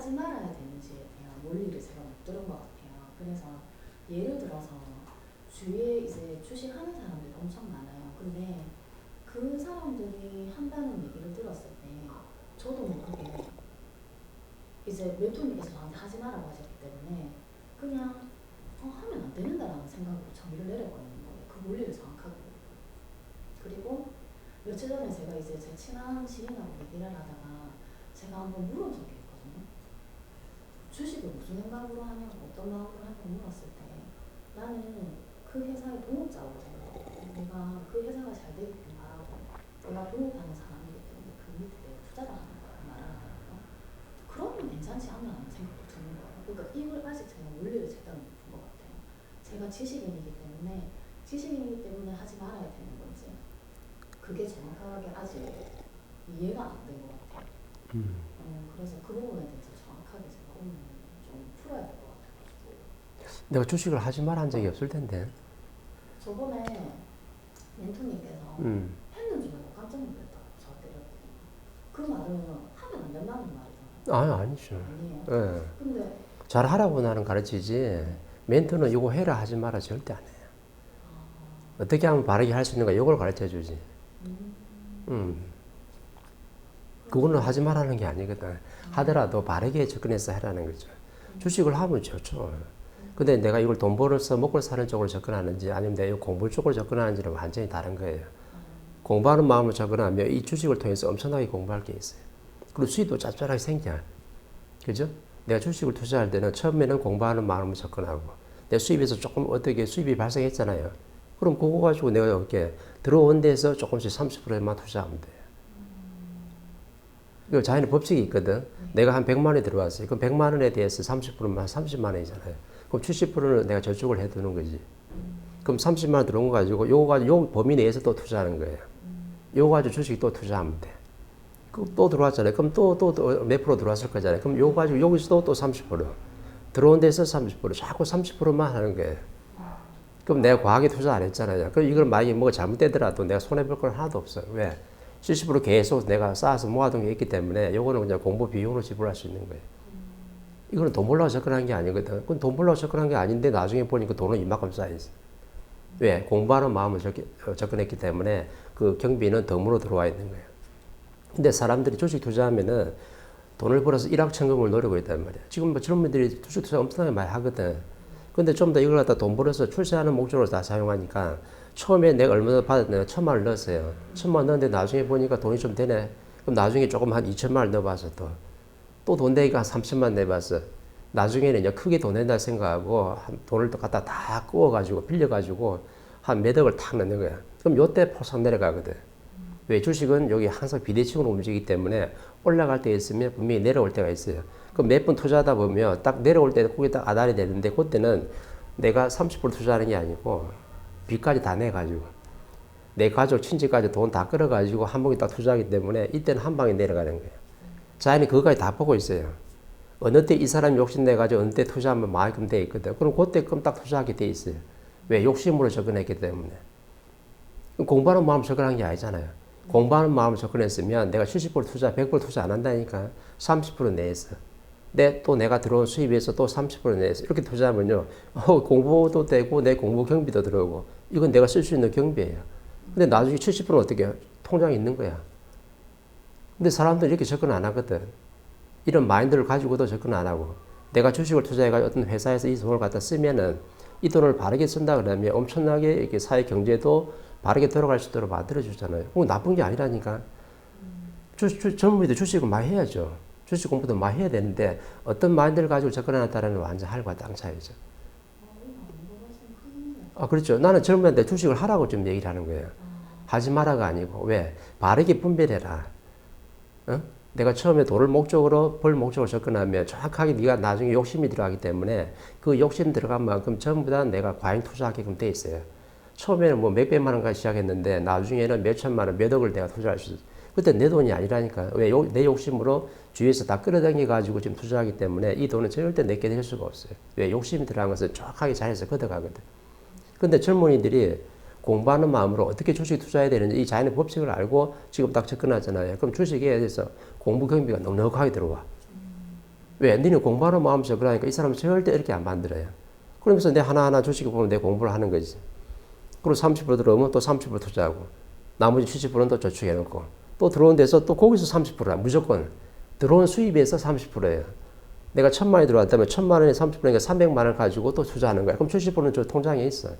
하지 말아야 되는지에 대한 원리를 제가 못 들은 것 같아요. 그래서 예를 들어서 주위에 이제 주식하는 사람들이 엄청 많아요. 근데 그 사람들이 한다는 얘기를 들었을 때 저도 모르게 이제 멘토님께서 저한테 하지 말라고 하셨기 때문에 그냥 어, 하면 안 된다라는 생각으로 정의를 내려버리는 거예요. 그 원리를 정확하게. 그리고 며칠 전에 제가 이제 제 친한 지인하고 얘기를 하다가 제가 한번 물은 적이 있거든요. 주식을 무슨 생각으로 하냐고 어떤 마음으로 하냐고 물었을 때 나는 그 회사의 동업자로 내가 그 회사가 잘 되기를 바라고 내가 동업하는 사람이기 때문에 그 밑에 내가 투자를 하는 거야 말하는 그러면 괜찮지 않나 하는 생각도 드는 거예요. 그러니까 이걸 아직 제가 원리를 제대로 못푼것 같아요. 제가 지식인이기 때문에 지식인이기 때문에 하지 말아야 되는 건지 그게 정확하게 아직 이해가 안 된 것 같아요. 음. 어, 그래서 그 부분에 대해서 정확하게 제가 오늘 좀 풀어야 될 것 같아가지고 내가 주식을 하지 말한 적이 없을 텐데. 저번에 멘토님께서 음. 했는 줄 알고 깜짝 놀랐다고 저 때렸거든요. 그 말은 하면 안 된다는 말이잖아요. 아, 아니죠. 아니에요. 예. 근데 잘 하라고 나는 가르치지. 멘토는 이거 해라 하지 마라 절대 안 해요. 아, 어떻게 하면 바르게 할 수 있는가 이걸 가르쳐 주지. 음, 음. 그거는 하지 말라는 게 아니거든. 하더라도 바르게 접근해서 하라는 거죠. 주식을 하면 좋죠. 근데 내가 이걸 돈 벌어서 먹고 사는 쪽으로 접근하는지 아니면 내가 이 공부 쪽으로 접근하는지는 완전히 다른 거예요. 공부하는 마음으로 접근하면 이 주식을 통해서 엄청나게 공부할 게 있어요. 그리고 수입도 짭짤하게 생겨. 그죠? 내가 주식을 투자할 때는 처음에는 공부하는 마음으로 접근하고 내 수입에서 조금 어떻게 수입이 발생했잖아요. 그럼 그거 가지고 내가 이렇게 들어온 데서 조금씩 30%만 투자하면 돼요. 그 자연의 법칙이 있거든. 내가 한 100만 원이 들어왔어요. 그럼 100만 원에 대해서 30%면 30만 원이잖아요. 그럼 70%는 내가 저축을 해 두는 거지. 그럼 30만 원 들어온 거 가지고 요거 가지고 요 범위 내에서 또 투자하는 거예요. 요거 가지고 주식 또 투자하면 돼. 그럼 또 들어왔잖아요. 그럼 또 또 몇 프로 들어왔을 거잖아요. 그럼 요거 가지고 여기서도 또 30%. 들어온 데서 30%. 자꾸 30%만 하는 거예요. 그럼 내가 과하게 투자 안 했잖아요. 그럼 이걸 만약에 뭐가 잘못되더라도 내가 손해볼 건 하나도 없어요. 왜? 70% 계속 내가 쌓아서 모아둔 게 있기 때문에 요거는 그냥 공부 비용으로 지불할 수 있는 거예요. 이거는 돈 벌려고 접근한 게 아니거든. 그건 돈 벌려고 접근한 게 아닌데 나중에 보니까 돈은 이만큼 쌓여있어. 왜? 공부하는 마음을 접- 어, 접근했기 때문에 그 경비는 덤으로 들어와 있는 거예요. 근데 사람들이 주식 투자하면은 돈을 벌어서 일확천금을 노리고 있단 말이야. 지금 뭐 젊은이들이 주식 투자 엄청나게 많이 하거든. 근데 좀 더 이걸 갖다 돈 벌어서 출세하는 목적으로 다 사용하니까 처음에 내가 얼마 받았냐 천만 원 넣었어요. 천만 원 넣었는데 나중에 보니까 돈이 좀 되네. 그럼 나중에 조금 한 2천만 원 넣어봐서 또. 또 돈 되니까 한 30만 내봤어. 나중에는 이제 크게 돈 낸다 생각하고 한 돈을 또 갖다 다 구워가지고 빌려가지고 한 몇 억을 탁 넣는 거야. 그럼 요때 포상 내려가거든. 왜 주식은 여기 항상 비대칭으로 움직이기 때문에 올라갈 때 있으면 분명히 내려올 때가 있어요. 그럼 몇번 투자하다 보면 딱 내려올 때 거기 딱 아달이 되는데 그때는 내가 30% 투자하는 게 아니고 빚까지 다 내가지고 내 가족 친지까지 돈 다 끌어가지고 한 번에 딱 투자하기 때문에 이때는 한 방에 내려가는 거예요. 자연이 그거까지 다 보고 있어요. 어느 때 이 사람이 욕심내가지고 어느 때 투자하면 많이금 돼 있거든. 그럼 그때 그럼 딱 투자하게 돼 있어요. 왜? 욕심으로 접근했기 때문에. 공부하는 마음 접근한 게 아니잖아요. 공부하는 마음을 접근했으면 내가 70% 투자, 100% 투자 안 한다니까 30% 내에서. 내 또 내가 들어온 수입에서 또 30% 내에서 이렇게 투자하면요. 어, 공부도 되고 내 공부 경비도 들어오고 이건 내가 쓸 수 있는 경비예요. 근데 나중에 70%는 어떻게 해요? 통장에 있는 거야. 근데 사람들이 이렇게 접근 안 하거든. 이런 마인드를 가지고도 접근 안 하고 내가 주식을 투자해가지고 어떤 회사에서 이 돈을 갖다 쓰면은 이 돈을 바르게 쓴다 그러면 엄청나게 이렇게 사회 경제도 바르게 돌아갈 수 있도록 만들어 주잖아요. 그건 나쁜 게 아니라니까. 주, 주, 전부도 주식을 많이 해야죠. 주식 공부도 많이 해야 되는데 어떤 마인드를 가지고 접근하다는 완전 할과 땅 차이죠. 아, 그렇죠. 나는 젊은이한테 주식을 하라고 좀 얘기를 하는 거예요. 하지 마라가 아니고, 왜? 바르게 분별해라. 어? 내가 처음에 돈을 목적으로, 벌 목적으로 접근하면 정확하게 네가 나중에 욕심이 들어가기 때문에 그 욕심 들어간 만큼 전부 다 내가 과잉 투자하게끔 돼 있어요. 처음에는 뭐 몇백만 원까지 시작했는데 나중에는 몇천만 원, 몇 억을 내가 투자할 수 있어. 그때 내 돈이 아니라니까. 왜? 요- 내 욕심으로 주위에서 다 끌어당겨가지고 지금 투자하기 때문에 이 돈은 절대 내게 될 수가 없어요. 왜? 욕심이 들어간 것은 정확하게 잘해서 걷어가거든. 근데 젊은이들이 공부하는 마음으로 어떻게 주식 투자해야 되는지 이 자연의 법칙을 알고 지금 딱 접근하잖아요. 그럼 주식에 대해서 공부 경비가 넉넉하게 들어와. 왜? 니는 공부하는 마음 접근하니까 이 사람은 절대 이렇게 안 만들어요. 그러면서 내 하나하나 주식을 보면 내 공부를 하는 거지. 그리고 30% 들어오면 또 30% 투자하고 나머지 70%는 또 저축해놓고 또 들어온 데서 또 거기서 30%야. 무조건. 들어온 수입에서 30%예요. 내가 천만 원이 들어왔다면 천만 원에 30%니까 300만 원을 가지고 또 투자하는 거야. 그럼 70%는 저 통장에 있어.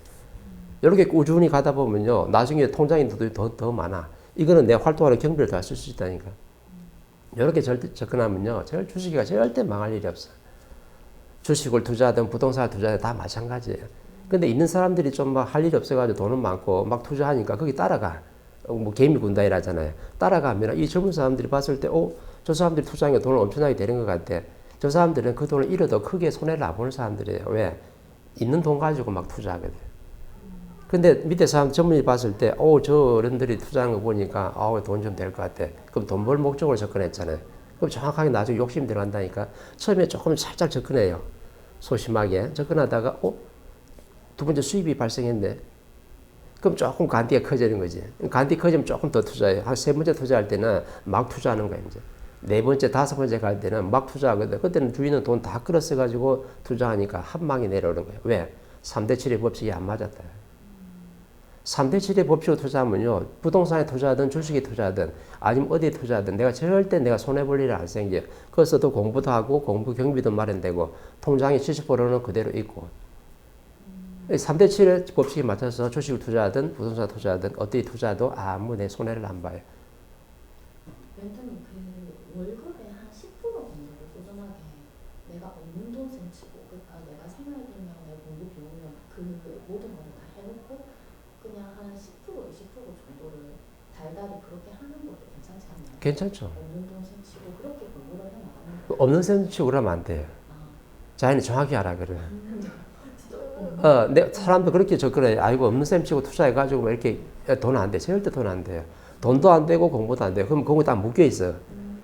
이렇게 꾸준히 가다 보면요. 나중에 통장이 더, 더, 더 많아. 이거는 내 활동하는 경비를 다 쓸 수 있다니까. 이렇게 절대 접근하면요. 절 주식이가 절대 망할 일이 없어. 주식을 투자하든 부동산을 투자하든 다 마찬가지예요. 근데 있는 사람들이 좀 막 할 일이 없어가지고 돈은 많고 막 투자하니까 거기 따라가. 어, 뭐 개미 군단이라잖아요. 따라가면 이 젊은 사람들이 봤을 때, 어, 저 사람들이 투자하니까 돈을 엄청나게 되는 것 같아. 저 사람들은 그 돈을 잃어도 크게 손해를 안 보는 사람들이에요. 왜? 있는 돈 가지고 막 투자하거든. 근데 밑에 사람 전문이 봤을 때, 어, 저 어른들이 투자하는 거 보니까, 아우, 돈 좀 될 것 같아. 그럼 돈 벌 목적으로 접근했잖아요. 그럼 정확하게 나중에 욕심 들어간다니까. 처음에 조금 살짝 접근해요. 소심하게. 접근하다가, 어? 두 번째 수입이 발생했네. 그럼 조금 간디가 커지는 거지. 간디 커지면 조금 더 투자해요. 한 세 번째 투자할 때는 막 투자하는 거야, 이제. 네 번째, 다섯 번째 갈 때는 막 투자하거든. 그때는 주인은 돈 다 끌어써가지고 투자하니까 한 방에 내려오는 거예요. 왜? 3대 7의 법칙이 안 맞았다. 3대 7의 법칙으로 투자하면요. 부동산에 투자하든 주식에 투자하든 아니면 어디에 투자하든 내가 절대 내가 손해볼 일이 안 생겨. 그래서 또 공부도 하고 공부 경비도 마련되고 통장에 70%는 그대로 있고 3대 7의 법칙에 맞춰서 주식을 투자하든 부동산 투자하든 어디 투자도 아무 내 손해를 안 봐요. 멘토님 그 월급의 한 10% 정도를 꾸준하게 내가 없는 돈 생치고 그러니까 내가 생활비면 내 공부 비용이면 그 모든 거를 다 해놓고 그냥 한 10% 20% 정도를 달달이 그렇게 하는 것도 괜찮지 않나요? 괜찮죠? 없는 돈 생치고 그렇게 공부를 해나가는 없는 센치고 그러면 안 돼요. 아, 자연이 정확히 알아 그래. 진짜 어, 어, 내 사람도 그렇게 접근해. 아이고 없는 셈 치고 투자해가지고 뭐 이렇게 돈 안 돼. 절대 돈 안 돼요. 돈도 안 되고 공부도 안 돼요. 그럼 그거 다 묶여 있어.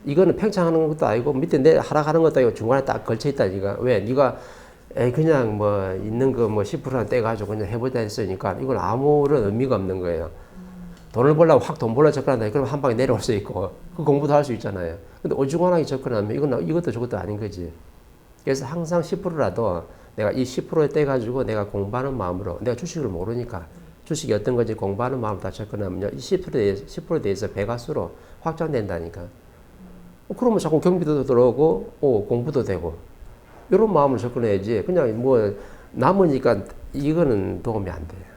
이거는 팽창하는 것도 아니고 밑에 내 하락하는 것도 아니고 중간에 딱 걸쳐 있다. 니가 왜? 에이 그냥 뭐 있는 거 뭐 10%나 떼가지고 그냥 해보자 했으니까 이건 아무런 의미가 없는 거예요. 돈을 벌려고 확돈 벌려 접근한다. 그럼 한 방에 내려올 수 있고 그 공부도 할 수 있잖아요. 근데 오죽하게 접근하면 이건 이것도 저것도 아닌 거지. 그래서 항상 10%라도 내가 이 10%에 떼가지고 내가 공부하는 마음으로 내가 주식을 모르니까 주식이 어떤 건지 공부하는 마음으로 다 접근하면요. 이 10%에 대해서, 10%에 대해서 배가수로 확장된다니까. 어, 그러면 자꾸 경비도 들어오고 어, 공부도 되고 이런 마음을 접근해야지 그냥 뭐 남으니까 이거는 도움이 안 돼요.